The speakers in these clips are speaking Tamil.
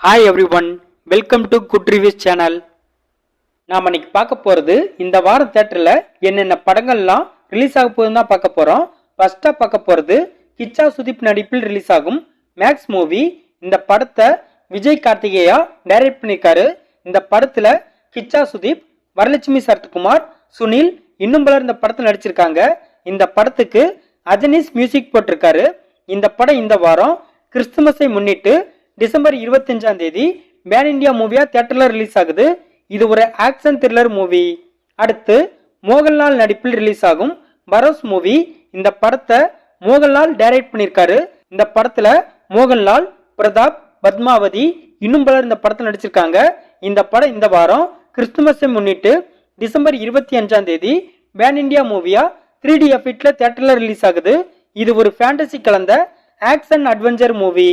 Hi everyone welcome to good reviews channel நாம் இன்னைக்கு பார்க்க போகிறது இந்த வாரம் தேட்டரில் என்னென்ன படங்கள்லாம் ரிலீஸ் ஆக போகுதுன்னு தான் பார்க்க போகிறோம் ஃபர்ஸ்ட்டாக பார்க்க போகிறது கிச்சா சுதீப் நடிப்பில் ரிலீஸ் ஆகும் மேக்ஸ் மூவி இந்த படத்தை விஜய் கார்த்திகேயா டைரக்ட் பண்ணியிருக்காரு. இந்த படத்தில் கிச்சா சுதீப் வரலட்சுமி சரத்குமார் சுனில் இன்னும் பலர் இந்த படத்தில் நடிச்சிருக்காங்க. இந்த படத்துக்கு அஜனீஸ் மியூசிக் போட்டிருக்காரு. இந்த படம் இந்த வாரம் கிறிஸ்துமஸை முன்னிட்டு டிசம்பர் இருபத்தஞ்சாம் தேதி பேன் இந்தியா மூவியா தியேட்டர்ல ரிலீஸ் ஆகுது. இது ஒரு ஆக்ஷன் த்ரில்லர் மூவி அடுத்து மோகன்லால் நடிப்பில் ரிலீஸ் ஆகும். பரோஸ் மூவி இந்த படத்தை மோகன்லால் டைரக்ட் பண்ணியிருக்காரு. இந்த படத்துல மோகன்லால் பிரதாப் பத்மாவதி இன்னும் பலர் இந்த படத்தில் நடிச்சிருக்காங்க. இந்த படம் இந்த வாரம் கிறிஸ்துமஸை முன்னிட்டு டிசம்பர் இருபத்தி அஞ்சாம் தேதி பேன் இந்தியா மூவியா த்ரீ டி எஃபிட்ல தியேட்டர்ல ரிலீஸ் ஆகுது. இது ஒரு ஃபேண்டசி கலந்த ஆக்ஷன் அட்வென்ச்சர் மூவி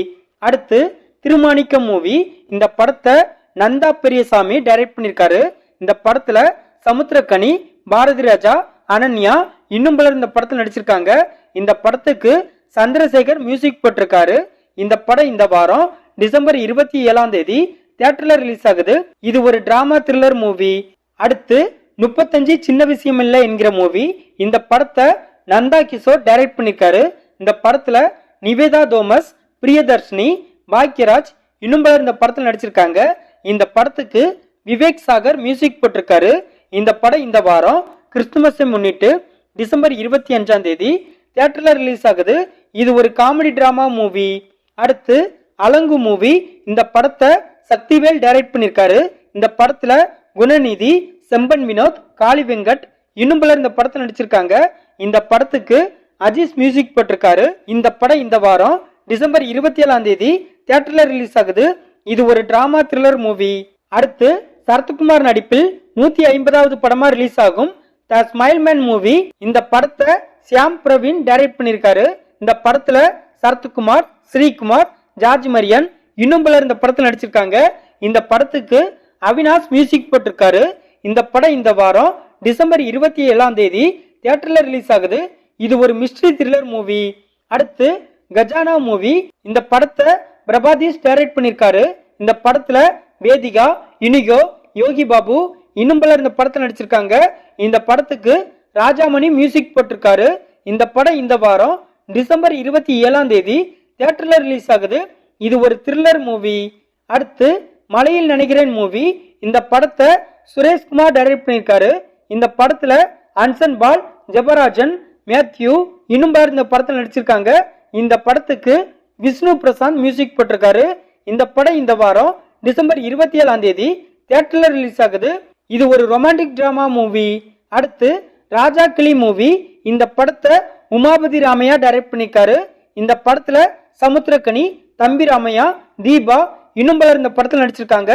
அடுத்து திருமாணிக்கம் மூவி. இந்த படத்தை நந்தா பெரியசாமி டைரக்ட் பண்ணியிருக்காரு இந்த படத்துல சமுத்திரக்கனி பாரதி ராஜா அனன்யா இன்னும் பலர் இந்த படத்தில் நடிச்சிருக்காங்க. இந்த படத்துக்கு சந்திரசேகர் மியூசிக் போட்டிருக்காரு இந்த படம் இந்த வாரம் டிசம்பர் இருபத்தி ஏழாம் தேதி தியேட்டர்ல ரிலீஸ் ஆகுது. இது ஒரு டிராமா த்ரில்லர் மூவி அடுத்து முப்பத்தஞ்சு சின்ன விஷயம் இல்லை என்கிற மூவி இந்த படத்தை நந்தா கிஷோர் டைரக்ட் பண்ணியிருக்காரு இந்த படத்துல நிவேதா தோமஸ் பிரியதர்ஷினி பாக்யராஜ் இன்னும் பலர் இந்த படத்தில் நடிச்சிருக்காங்க. இந்த படத்துக்கு விவேக் சாகர் மியூசிக் போட்டிருக்காரு. இந்த படம் இந்த வாரம் கிறிஸ்துமஸை முன்னிட்டு டிசம்பர் இருபத்தி அஞ்சாம் தேதி தியேட்டர்ல ரிலீஸ் ஆகுது. இது ஒரு காமெடி டிராமா மூவி அடுத்து அலங்கு மூவி இந்த படத்தை சக்திவேல் டைரக்ட் பண்ணியிருக்காரு இந்த படத்துல குணநிதி செம்பன் வினோத் காளி வெங்கட் இன்னும் பலர் இந்த படத்தில் நடிச்சிருக்காங்க. இந்த படத்துக்கு அஜீஸ் மியூசிக் போட்டிருக்காரு. இந்த படம் இந்த வாரம் டிசம்பர் இருபத்தி ஏழாம் தேதி தியேட்டர்ல ரிலீஸ் ஆகுது. இது ஒரு டிராமா த்ரில்லர் மூவி அடுத்து சரத்குமார் நடிப்பில் நூத்தி ஐம்பதாவது படமா ரிலீஸ் ஆகும். த ஸ்மைல் மேன் மூவி இந்த படத்தை சியாம் பிரவீன் டைரக்ட் பண்ணியிருக்காரு. இந்த படத்துல சரத்குமார் ஸ்ரீகுமார் ஜார்ஜ் மரியன் இன்னும் பலர் இந்த படத்தில் நடிச்சிருக்காங்க. இந்த படத்துக்கு அவினாஷ் மியூசிக் போட்டிருக்காரு. இந்த படம் இந்த வாரம் டிசம்பர் இருபத்தி ஏழாம் தேதி தியேட்டர்ல ரிலீஸ் ஆகுது. இது ஒரு மிஸ்ட்ரி த்ரில்லர் மூவி அடுத்து கஜானா மூவி இந்த படத்தை பிரபாதீஷ் டைரக்ட் பண்ணியிருக்காரு இந்த படத்துல வேதிகா இனிகோ யோகி பாபு இன்னும் பலர் இந்த படத்தில் நடிச்சிருக்காங்க. இந்த படத்துக்கு ராஜாமணி மியூசிக் போட்டிருக்காரு. இந்த படம் இந்த வாரம் டிசம்பர் இருபத்தி ஏழாம் தேதி தியேட்டர்ல ரிலீஸ் ஆகுது. இது ஒரு த்ரில்லர் மூவி அடுத்து மலையில் நினைக்கிறேன் மூவி இந்த படத்தை சுரேஷ்குமார் டைரக்ட் பண்ணியிருக்காரு இந்த படத்துல அன்சன் பால் ஜெபராஜன் மேத்யூ இன்னும் பலர் இந்த படத்தில் நடிச்சிருக்காங்க. இந்த படத்துக்கு விஷ்ணு பிரசாந்த் மியூசிக் போட்டிருக்காரு. இந்த படம் இந்த வாரம் டிசம்பர் இருபத்தி ஏழாம் தேதி தியேட்டர்ல ரிலீஸ் ஆகுது. இது ஒரு ரொமான்டிக் டிராமா மூவி அடுத்து ராஜா கிளி மூவி இந்த படத்தை உமாபதி ராமையா டைரக்ட் பண்ணியிருக்காரு. இந்த படத்துல சமுத்திரக்கனி தம்பி ராமையா தீபா இன்னும் பலர் இந்த படத்தில் நடிச்சிருக்காங்க.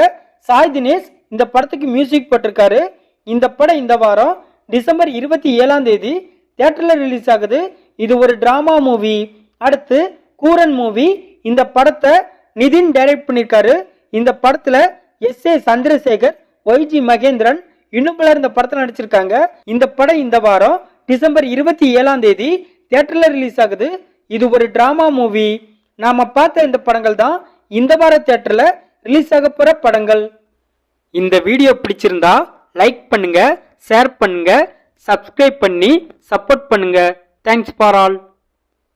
சாய் தினேஷ் இந்த படத்துக்கு மியூசிக் போட்டிருக்காரு. இந்த படம் இந்த வாரம் டிசம்பர் இருபத்தி ஏழாம் தேதி தியேட்டர்ல ரிலீஸ் ஆகுது. இது ஒரு டிராமா மூவி அடுத்து கூரன் மூவி. இந்த படத்தை நிதின் டைரக்ட் பண்ணியிருக்காரு. இந்த படத்துல S A Chandrasekhar YG Mahendran இன்னும் பலர் இந்த படத்தில் நடிச்சிருக்காங்க. இந்த படம் இந்த வாரம் டிசம்பர் இருபத்தி ஏழாம் தேதி தியேட்டர்ல ரிலீஸ் ஆகுது. இது ஒரு டிராமா மூவி நாம பார்த்த இந்த படங்கள் தான் இந்த வார தியேட்டர்ல ரிலீஸ் ஆக போற படங்கள். இந்த வீடியோ பிடிச்சிருந்தா லைக் பண்ணுங்க ஷேர் பண்ணுங்க சப்ஸ்கிரைப் பண்ணி சப்போர்ட் பண்ணுங்க. Thanks for all